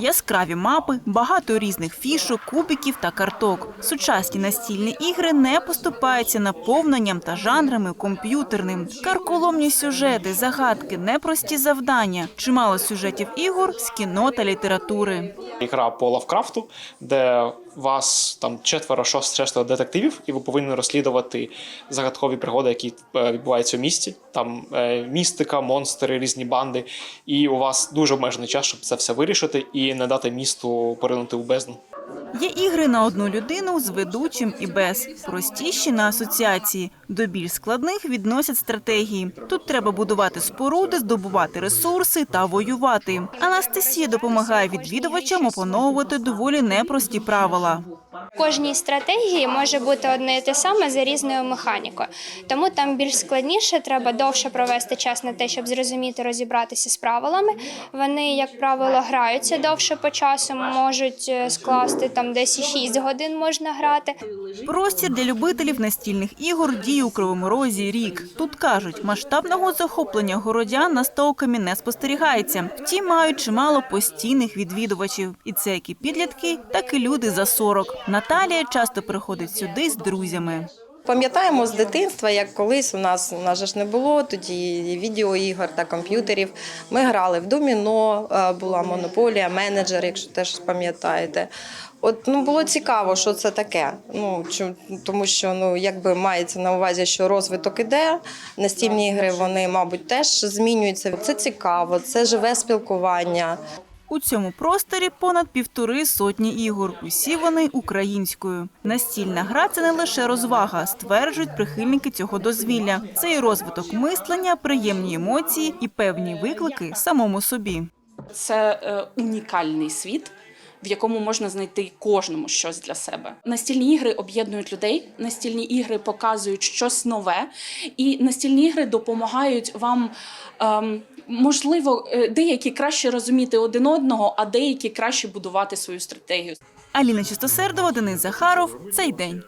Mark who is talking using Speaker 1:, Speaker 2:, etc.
Speaker 1: Яскраві мапи, багато різних фішок, кубиків та карток. Сучасні настільні ігри не поступаються наповненням та жанрами комп'ютерним. Карколомні сюжети, загадки, непрості завдання, чимало сюжетів ігор з кіно та літератури.
Speaker 2: Ігра по Лавкрафту, де вас там четверо шост детективів, і ви повинні розслідувати загадкові пригоди, які е, відбуваються в місті. Там е, містика, монстри, різні банди. І у вас дуже обмежений час, щоб це все вирішити і не дати місту поринути у бездну.
Speaker 1: Є ігри на одну людину з ведучим і без. Простіші на асоціації. До більш складних відносять стратегії. Тут треба будувати споруди, здобувати ресурси та воювати. Анастасія допомагає відвідувачам опановувати доволі непрості правила.
Speaker 3: Кожній стратегії може бути одне і те саме за різною механікою. Тому там більш складніше, треба довше провести час на те, щоб зрозуміти, розібратися з правилами. Вони, як правило, граються довше по часу, можуть е, скласти там десь і 6 годин можна грати.
Speaker 1: Простір для любителів настільних ігор діє у Кривому Розі рік. Тут кажуть, масштабного захоплення городян настовками не спостерігається. Втім, мають чимало постійних відвідувачів. І це як і підлітки, так і люди за 40. Наталія часто приходить сюди з друзями.
Speaker 4: Пам'ятаємо з дитинства, як колись у нас у нас же ж не було тоді відеоігор та комп'ютерів. Ми грали в доміно, е, була монополія, менеджер, якщо теж пам'ятаєте. От ну було цікаво, що це таке. Ну чу- тому що ну якби мається на увазі, що розвиток іде. Настільні ігри вони, мабуть, теж змінюються. Це цікаво, це живе спілкування.
Speaker 1: У цьому просторі понад півтори сотні ігор. Усі вони українською. Настільна гра це не лише розвага, стверджують прихильники цього дозвілля. Це і розвиток мислення, приємні емоції і певні виклики самому собі.
Speaker 5: Це е, унікальний світ, в якому можна знайти кожному щось для себе. Настільні ігри об'єднують людей, настільні ігри показують щось нове, і настільні ігри допомагають вам. Ем, Можливо, е, деякі краще розуміти один одного, а деякі краще будувати свою стратегію.
Speaker 1: Аліна Чистосердова, Денис Захаров. Цей день.